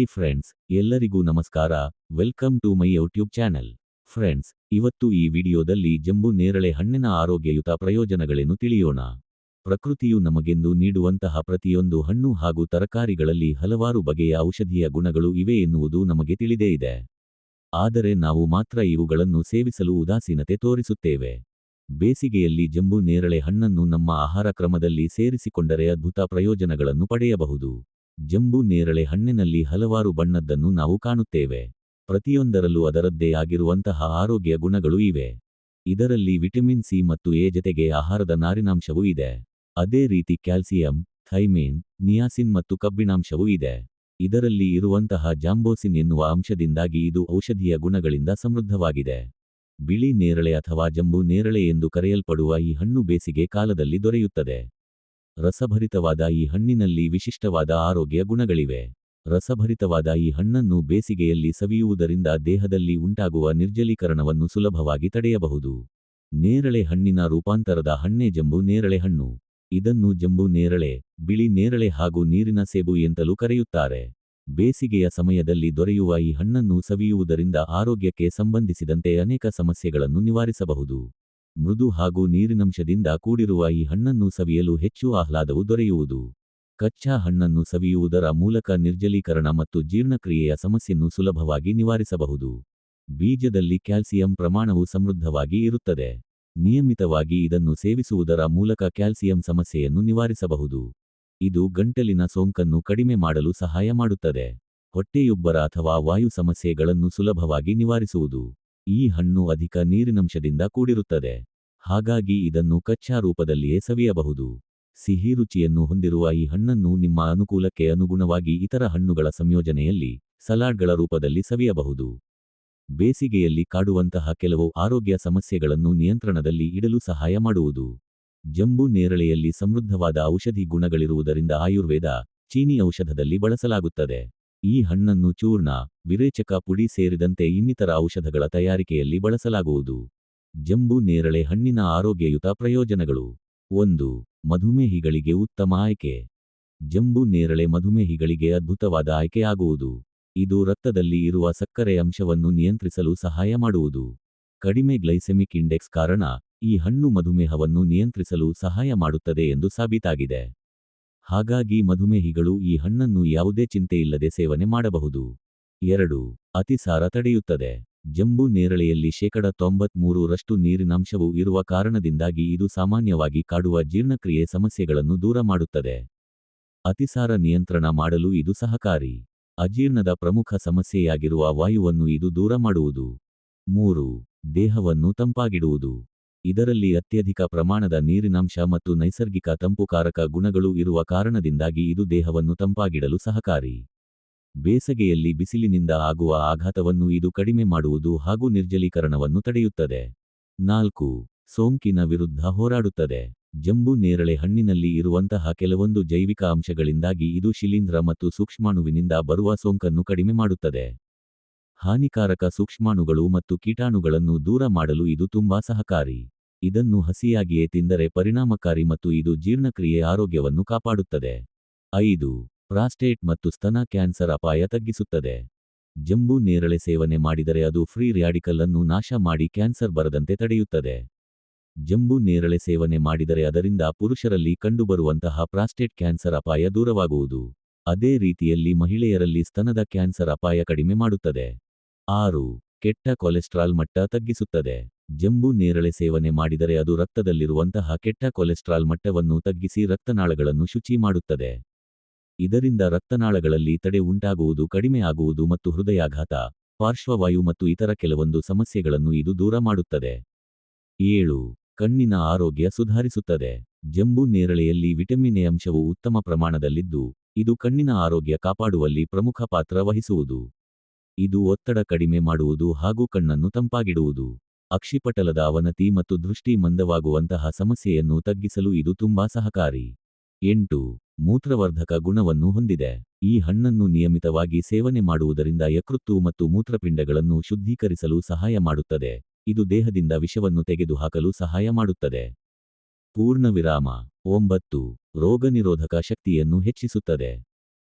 Hi friends ಎಲ್ಲರಿಗೂ ನಮಸ್ಕಾರ. Welcome to my YouTube channel friends ಇವತ್ತು ಈ ವಿಡಿಯೋದಲ್ಲಿ ಜಂಬು ನೇರಳೆ ಹಣ್ಣಿನ ಆರೋಗ್ಯಯುತ ಪ್ರಯೋಜನಗಳೇನು ತಿಳಿಯೋಣ. ಪ್ರಕೃತಿಯು ನಮಗೆಂದು ನೀಡುವಂತಹ ಪ್ರತಿಯೊಂದು ಹಣ್ಣು ಹಾಗೂ ತರಕಾರಿಗಳಲ್ಲಿ ಹಲವಾರು ಬಗೆಯ ಔಷಧೀಯ ಗುಣಗಳು ಇವೆ ಎನ್ನುವುದು ನಮಗೆ ತಿಳಿದೇ ಇದೆ. ಆದರೆ ನಾವು ಮಾತ್ರ ಇವುಗಳನ್ನು ಸೇವಿಸಲು ಉದಾಸೀನತೆ ತೋರಿಸುತ್ತೇವೆ. ಬೇಸಿಗೆಯಲ್ಲಿ ಜಂಬು ನೇರಳೆ ಹಣ್ಣನ್ನು ನಮ್ಮ ಆಹಾರ ಕ್ರಮದಲ್ಲಿ ಸೇರಿಸಿಕೊಂಡರೆ ಅದ್ಭುತ ಪ್ರಯೋಜನಗಳನ್ನು ಪಡೆಯಬಹುದು. ಜಂಬು ನೇರಳೆ ಹಣ್ಣಿನಲ್ಲಿ ಹಲವಾರು ಬಣ್ಣದ್ದನ್ನು ನಾವು ಕಾಣುತ್ತೇವೆ. ಪ್ರತಿಯೊಂದರಲ್ಲೂ ಅದರದ್ದೇ ಆಗಿರುವಂತಹ ಆರೋಗ್ಯ ಗುಣಗಳು ಇವೆ. ಇದರಲ್ಲಿ ವಿಟಮಿನ್ ಸಿ ಮತ್ತು ಎ ಜತೆಗೆ ಆಹಾರದ ನಾರಿನಾಂಶವೂ ಇದೆ. ಅದೇ ರೀತಿ ಕ್ಯಾಲ್ಸಿಯಂ, ಥೈಮೀನ್, ನಿಯಾಸಿನ್ ಮತ್ತು ಕಬ್ಬಿಣಾಂಶವೂ ಇದೆ. ಇದರಲ್ಲಿ ಇರುವಂತಹ ಜಾಂಬೋಸಿನ್ ಎನ್ನುವ ಅಂಶದಿಂದಾಗಿ ಇದು ಔಷಧೀಯ ಗುಣಗಳಿಂದ ಸಮೃದ್ಧವಾಗಿದೆ. ಬಿಳಿ ನೇರಳೆ ಅಥವಾ ಜಂಬು ನೇರಳೆ ಎಂದು ಕರೆಯಲ್ಪಡುವ ಈ ಹಣ್ಣು ಬೇಸಿಗೆ ಕಾಲದಲ್ಲಿ ದೊರೆಯುತ್ತದೆ. ರಸಭರಿತವಾದ ಈ ಹಣ್ಣಿನಲ್ಲಿ ವಿಶಿಷ್ಟವಾದ ಆರೋಗ್ಯ ಗುಣಗಳಿವೆ. ರಸಭರಿತವಾದ ಈ ಹಣ್ಣನ್ನು ಬೇಸಿಗೆಯಲ್ಲಿ ಸವಿಯುವುದರಿಂದ ದೇಹದಲ್ಲಿ ಉಂಟಾಗುವ ನಿರ್ಜಲೀಕರಣವನ್ನು ಸುಲಭವಾಗಿ ತಡೆಯಬಹುದು. ನೇರಳೆ ಹಣ್ಣಿನ ರೂಪಾಂತರದ ಹಣ್ಣೆ ಜಂಬು ನೇರಳೆ ಹಣ್ಣು. ಇದನ್ನು ಜಂಬು ನೇರಳೆ, ಬಿಳಿ ನೇರಳೆ ಹಾಗೂ ನೀರಿನ ಸೇಬು ಎಂತಲೂ ಕರೆಯುತ್ತಾರೆ. ಬೇಸಿಗೆಯ ಸಮಯದಲ್ಲಿ ದೊರೆಯುವ ಈ ಹಣ್ಣನ್ನು ಸವಿಯುವುದರಿಂದ ಆರೋಗ್ಯಕ್ಕೆ ಸಂಬಂಧಿಸಿದಂತೆ ಅನೇಕ ಸಮಸ್ಯೆಗಳನ್ನು ನಿವಾರಿಸಬಹುದು. ಮೃದು ಹಾಗೂ ನೀರಿನಂಶದಿಂದ ಕೂಡಿರುವ ಈ ಹಣ್ಣನ್ನು ಸವಿಯಲು ಹೆಚ್ಚು ಆಹ್ಲಾದವು ದೊರೆಯುವುದು. ಕಚ್ಚಾ ಹಣ್ಣನ್ನು ಸವಿಯುವುದರ ಮೂಲಕ ನಿರ್ಜಲೀಕರಣ ಮತ್ತು ಜೀರ್ಣಕ್ರಿಯೆಯ ಸಮಸ್ಯೆಯನ್ನು ಸುಲಭವಾಗಿ ನಿವಾರಿಸಬಹುದು. ಬೀಜದಲ್ಲಿ ಕ್ಯಾಲ್ಸಿಯಂ ಪ್ರಮಾಣವು ಸಮೃದ್ಧವಾಗಿ ಇರುತ್ತದೆ. ನಿಯಮಿತವಾಗಿ ಇದನ್ನು ಸೇವಿಸುವುದರ ಮೂಲಕ ಕ್ಯಾಲ್ಸಿಯಂ ಸಮಸ್ಯೆಯನ್ನು ನಿವಾರಿಸಬಹುದು. ಇದು ಗಂಟಲಿನ ಸೋಂಕನ್ನು ಕಡಿಮೆ ಮಾಡಲು ಸಹಾಯ ಮಾಡುತ್ತದೆ. ಹೊಟ್ಟೆಯುಬ್ಬರ ಅಥವಾ ವಾಯು ಸಮಸ್ಯೆಗಳನ್ನು ಸುಲಭವಾಗಿ ನಿವಾರಿಸುವುದು. ಈ ಹಣ್ಣು ಅಧಿಕ ನೀರಿನಂಶದಿಂದ ಕೂಡಿರುತ್ತದೆ. ಹಾಗಾಗಿ ಇದನ್ನು ಕಚ್ಚಾ ರೂಪದಲ್ಲಿಯೇ ಸವಿಯಬಹುದು. ಸಿಹಿ ರುಚಿಯನ್ನು ಹೊಂದಿರುವ ಈ ಹಣ್ಣನ್ನು ನಿಮ್ಮ ಅನುಕೂಲಕ್ಕೆ ಅನುಗುಣವಾಗಿ ಇತರ ಹಣ್ಣುಗಳ ಸಂಯೋಜನೆಯಲ್ಲಿ, ಸಲಾಡ್ಗಳ ರೂಪದಲ್ಲಿ ಸವಿಯಬಹುದು. ಬೇಸಿಗೆಯಲ್ಲಿ ಕಾಡುವಂತಹ ಕೆಲವು ಆರೋಗ್ಯ ಸಮಸ್ಯೆಗಳನ್ನು ನಿಯಂತ್ರಣದಲ್ಲಿ ಇಡಲು ಸಹಾಯ ಮಾಡುವುದು. ಜಂಬು ನೇರಳೆಯಲ್ಲಿ ಸಮೃದ್ಧವಾದ ಔಷಧಿ ಗುಣಗಳಿರುವುದರಿಂದ ಆಯುರ್ವೇದ, ಚೀನಿ ಔಷಧದಲ್ಲಿ ಬಳಸಲಾಗುತ್ತದೆ. ಈ ಹಣ್ಣನ್ನು ಚೂರ್ಣ, ವಿರೇಚಕ ಪುಡಿ ಸೇರಿದಂತೆ ಇನ್ನಿತರ ಔಷಧಗಳ ತಯಾರಿಕೆಯಲ್ಲಿ ಬಳಸಲಾಗುವುದು. ಜಂಬು ನೇರಳೆ ಹಣ್ಣಿನ ಆರೋಗ್ಯಯುತ ಪ್ರಯೋಜನಗಳು. ಒಂದು, ಮಧುಮೇಹಿಗಳಿಗೆ ಉತ್ತಮ ಆಯ್ಕೆ. ಜಂಬು ನೇರಳೆ ಮಧುಮೇಹಿಗಳಿಗೆ ಅದ್ಭುತವಾದ ಆಯ್ಕೆಯಾಗುವುದು. ಇದು ರಕ್ತದಲ್ಲಿ ಇರುವ ಸಕ್ಕರೆ ಅಂಶವನ್ನು ನಿಯಂತ್ರಿಸಲು ಸಹಾಯ ಮಾಡುವುದು. ಕಡಿಮೆ ಗ್ಲೈಸೆಮಿಕ್ ಇಂಡೆಕ್ಸ್ ಕಾರಣ, ಈ ಹಣ್ಣು ಮಧುಮೇಹವನ್ನು ನಿಯಂತ್ರಿಸಲು ಸಹಾಯ ಮಾಡುತ್ತದೆ ಎಂದು ಸಾಬೀತಾಗಿದೆ. ಹಾಗಾಗಿ ಮಧುಮೇಹಿಗಳು ಈ ಹಣ್ಣನ್ನು ಯಾವುದೇ ಚಿಂತೆಯಿಲ್ಲದೆ ಸೇವನೆ ಮಾಡಬಹುದು. ಎರಡು, ಅತಿಸಾರ ತಡೆಯುತ್ತದೆ. ಜಂಬು ನೇರಳೆಯಲ್ಲಿ ಶೇಕಡ ತೊಂಬತ್ಮೂರರಷ್ಟು ನೀರಿನಾಂಶವು ಇರುವ ಕಾರಣದಿಂದಾಗಿ ಇದು ಸಾಮಾನ್ಯವಾಗಿ ಕಾಡುವ ಜೀರ್ಣಕ್ರಿಯೆ ಸಮಸ್ಯೆಗಳನ್ನು ದೂರ ಮಾಡುತ್ತದೆ. ಅತಿಸಾರ ನಿಯಂತ್ರಣ ಮಾಡಲು ಇದು ಸಹಕಾರಿ. ಅಜೀರ್ಣದ ಪ್ರಮುಖ ಸಮಸ್ಯೆಯಾಗಿರುವ ವಾಯುವನ್ನು ಇದು ದೂರ ಮಾಡುವುದು. ಮೂರು, ದೇಹವನ್ನು ತಂಪಾಗಿಡುವುದು. ಇದರಲ್ಲಿ ಅತ್ಯಧಿಕ ಪ್ರಮಾಣದ ನೀರಿನಾಂಶ ಮತ್ತು ನೈಸರ್ಗಿಕ ತಂಪುಕಾರಕ ಗುಣಗಳು ಇರುವ ಕಾರಣದಿಂದಾಗಿ ಇದು ದೇಹವನ್ನು ತಂಪಾಗಿಡಲು ಸಹಕಾರಿ. ಬೇಸಗೆಯಲ್ಲಿ ಬಿಸಿಲಿನಿಂದ ಆಗುವ ಆಘಾತವನ್ನು ಇದು ಕಡಿಮೆ ಮಾಡುವುದು ಹಾಗೂ ನಿರ್ಜಲೀಕರಣವನ್ನು ತಡೆಯುತ್ತದೆ. ನಾಲ್ಕು, ಸೋಂಕಿನ ವಿರುದ್ಧ ಹೋರಾಡುತ್ತದೆ. ಜಂಬು ನೇರಳೆ ಹಣ್ಣಿನಲ್ಲಿ ಇರುವಂತಹ ಕೆಲವೊಂದು ಜೈವಿಕ ಅಂಶಗಳಿಂದಾಗಿ ಇದು ಶಿಲೀಂಧ್ರ ಮತ್ತು ಸೂಕ್ಷ್ಮಾಣುವಿನಿಂದ ಬರುವ ಸೋಂಕನ್ನು ಕಡಿಮೆ ಮಾಡುತ್ತದೆ. ಹಾನಿಕಾರಕ ಸೂಕ್ಷ್ಮಾಣುಗಳು ಮತ್ತು ಕೀಟಾಣುಗಳನ್ನು ದೂರ ಮಾಡಲು ಇದು ತುಂಬಾ ಸಹಕಾರಿ. ಇದನ್ನು ಹಸಿಯಾಗಿಯೇ ತಿಂದರೆ ಪರಿಣಾಮಕಾರಿ ಮತ್ತು ಇದು ಜೀರ್ಣಕ್ರಿಯೆ ಆರೋಗ್ಯವನ್ನು ಕಾಪಾಡುತ್ತದೆ. ಐದು ಪ್ರಾಸ್ಟೇಟ್ ಮತ್ತು ಸ್ತನ ಕ್ಯಾನ್ಸರ್ ಅಪಾಯ ತಗ್ಗಿಸುತ್ತದೆ. ಜಂಬು ನೇರಳೆ ಸೇವನೆ ಮಾಡಿದರೆ ಅದು ಫ್ರೀ ರ್ಯಾಡಿಕಲ್ ಅನ್ನು ನಾಶ ಮಾಡಿ ಕ್ಯಾನ್ಸರ್ ಬರದಂತೆ ತಡೆಯುತ್ತದೆ. ಜಂಬು ನೇರಳೆ ಸೇವನೆ ಮಾಡಿದರೆ ಅದರಿಂದ ಪುರುಷರಲ್ಲಿ ಕಂಡುಬರುವಂತಹ ಪ್ರಾಸ್ಟೇಟ್ ಕ್ಯಾನ್ಸರ್ ಅಪಾಯ ದೂರವಾಗುವುದು. ಅದೇ ರೀತಿಯಲ್ಲಿ ಮಹಿಳೆಯರಲ್ಲಿ ಸ್ತನದ ಕ್ಯಾನ್ಸರ್ ಅಪಾಯ ಕಡಿಮೆ ಮಾಡುತ್ತದೆ. ಆರು, ಕೆಟ್ಟ ಕೊಲೆಸ್ಟ್ರಾಲ್ ಮಟ್ಟ ತಗ್ಗಿಸುತ್ತದೆ. ಜಂಬು ನೇರಳೆ ಸೇವನೆ ಮಾಡಿದರೆ ಅದು ರಕ್ತದಲ್ಲಿರುವಂತಹ ಕೆಟ್ಟ ಕೊಲೆಸ್ಟ್ರಾಲ್ ಮಟ್ಟವನ್ನು ತಗ್ಗಿಸಿ ರಕ್ತನಾಳಗಳನ್ನು ಶುಚಿ ಮಾಡುತ್ತದೆ. ಇದರಿಂದ ರಕ್ತನಾಳಗಳಲ್ಲಿ ತಡೆ ಉಂಟಾಗುವುದು ಕಡಿಮೆಯಾಗುವುದು ಮತ್ತು ಹೃದಯಾಘಾತ, ಪಾರ್ಶ್ವವಾಯು ಮತ್ತು ಇತರ ಕೆಲವೊಂದು ಸಮಸ್ಯೆಗಳನ್ನು ಇದು ದೂರ ಮಾಡುತ್ತದೆ. ಏಳು, ಕಣ್ಣಿನ ಆರೋಗ್ಯ ಸುಧಾರಿಸುತ್ತದೆ. ಜಂಬು ನೇರಳೆಯಲ್ಲಿ ವಿಟಮಿನ್ ಎ ಅಂಶವು ಉತ್ತಮ ಪ್ರಮಾಣದಲ್ಲಿದ್ದು, ಇದು ಕಣ್ಣಿನ ಆರೋಗ್ಯ ಕಾಪಾಡುವಲ್ಲಿ ಪ್ರಮುಖ ಪಾತ್ರ ವಹಿಸುವುದು. ಇದು ಒತ್ತಡ ಕಡಿಮೆ ಮಾಡುವುದು ಹಾಗೂ ಕಣ್ಣನ್ನು ತಂಪಾಗಿಡುವುದು. ಅಕ್ಷಿಪಟಲದ ಅವನತಿ ಮತ್ತು ದೃಷ್ಟಿ ಮಂದವಾಗುವಂತಹ ಸಮಸ್ಯೆಯನ್ನು ತಗ್ಗಿಸಲು ಇದು ತುಂಬಾ ಸಹಕಾರಿ. ಎಂಟು ಮೂತ್ರವರ್ಧಕ ಗುಣವನ್ನು ಹೊಂದಿದೆ. ಈ ಹಣ್ಣನ್ನು ನಿಯಮಿತವಾಗಿ ಸೇವನೆ ಮಾಡುವುದರಿಂದ ಯಕೃತ್ತು ಮತ್ತು ಮೂತ್ರಪಿಂಡಗಳನ್ನು ಶುದ್ಧೀಕರಿಸಲು ಸಹಾಯ ಮಾಡುತ್ತದೆ. ಇದು ದೇಹದಿಂದ ವಿಷವನ್ನು ತೆಗೆದುಹಾಕಲು ಸಹಾಯ ಮಾಡುತ್ತದೆ. ಪೂರ್ಣ ವಿರಾಮ. ಒಂಬತ್ತು. ರೋಗನಿರೋಧಕ ಶಕ್ತಿಯನ್ನು ಹೆಚ್ಚಿಸುತ್ತದೆ.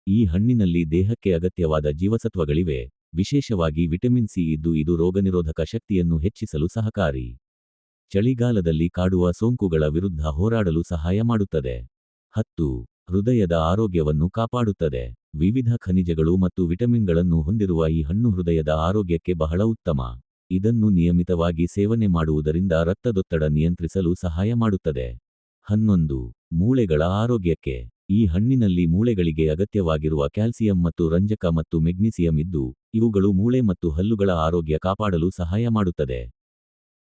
ಈ ಹಣ್ಣಿನಲ್ಲಿ ದೇಹಕ್ಕೆ ಅಗತ್ಯವಾದ ಜೀವಸತ್ವಗಳಿವೆ. ವಿಶೇಷವಾಗಿ ವಿಟಮಿನ್ ಸಿ ಇದ್ದು ಇದು ರೋಗನಿರೋಧಕ ಶಕ್ತಿಯನ್ನು ಹೆಚ್ಚಿಸಲು ಸಹಕಾರಿ. ಚಳಿಗಾಲದಲ್ಲಿ ಕಾಡುವ ಸೋಂಕುಗಳ ವಿರುದ್ಧ ಹೋರಾಡಲು ಸಹಾಯ ಮಾಡುತ್ತದೆ. ಹತ್ತು. ಹೃದಯದ ಆರೋಗ್ಯವನ್ನು ಕಾಪಾಡುತ್ತದೆ. ವಿವಿಧ ಖನಿಜಗಳು ಮತ್ತು ವಿಟಮಿನ್ಗಳನ್ನು ಹೊಂದಿರುವ ಈ ಹಣ್ಣು ಹೃದಯದ ಆರೋಗ್ಯಕ್ಕೆ ಬಹಳ ಉತ್ತಮ. ಇದನ್ನು ನಿಯಮಿತವಾಗಿ ಸೇವನೆ ಮಾಡುವುದರಿಂದ ರಕ್ತದೊತ್ತಡ ನಿಯಂತ್ರಿಸಲು ಸಹಾಯ ಮಾಡುತ್ತದೆ. ಹನ್ನೊಂದು, ಮೂಳೆಗಳ ಆರೋಗ್ಯಕ್ಕೆ. ಈ ಹಣ್ಣಿನಲ್ಲಿ ಮೂಳೆಗಳಿಗೆ ಅಗತ್ಯವಾಗಿರುವ ಕ್ಯಾಲ್ಸಿಯಂ ಮತ್ತು ರಂಜಕ ಮತ್ತು ಮೆಗ್ನೀಸಿಯಂ ಇದ್ದು, ಇವುಗಳು ಮೂಳೆ ಮತ್ತು ಹಲ್ಲುಗಳ ಆರೋಗ್ಯ ಕಾಪಾಡಲು ಸಹಾಯ ಮಾಡುತ್ತದೆ.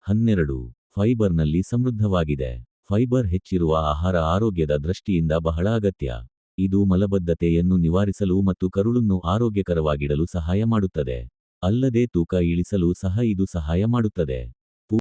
ಹನ್ನೆರಡು, ಫೈಬರ್ನಲ್ಲಿ ಸಮೃದ್ಧವಾಗಿದೆ. ಫೈಬರ್ ಹೆಚ್ಚಿರುವ ಆಹಾರ ಆರೋಗ್ಯದ ದೃಷ್ಟಿಯಿಂದ ಬಹಳ ಅಗತ್ಯ. ಇದು ಮಲಬದ್ಧತೆಯನ್ನು ನಿವಾರಿಸಲು ಮತ್ತು ಕರುಳನ್ನು ಆರೋಗ್ಯಕರವಾಗಿಡಲು ಸಹಾಯ ಮಾಡುತ್ತದೆ. ಅಲ್ಲದೆ ತೂಕ ಇಳಿಸಲು ಸಹ ಇದು ಸಹಾಯ ಮಾಡುತ್ತದೆ.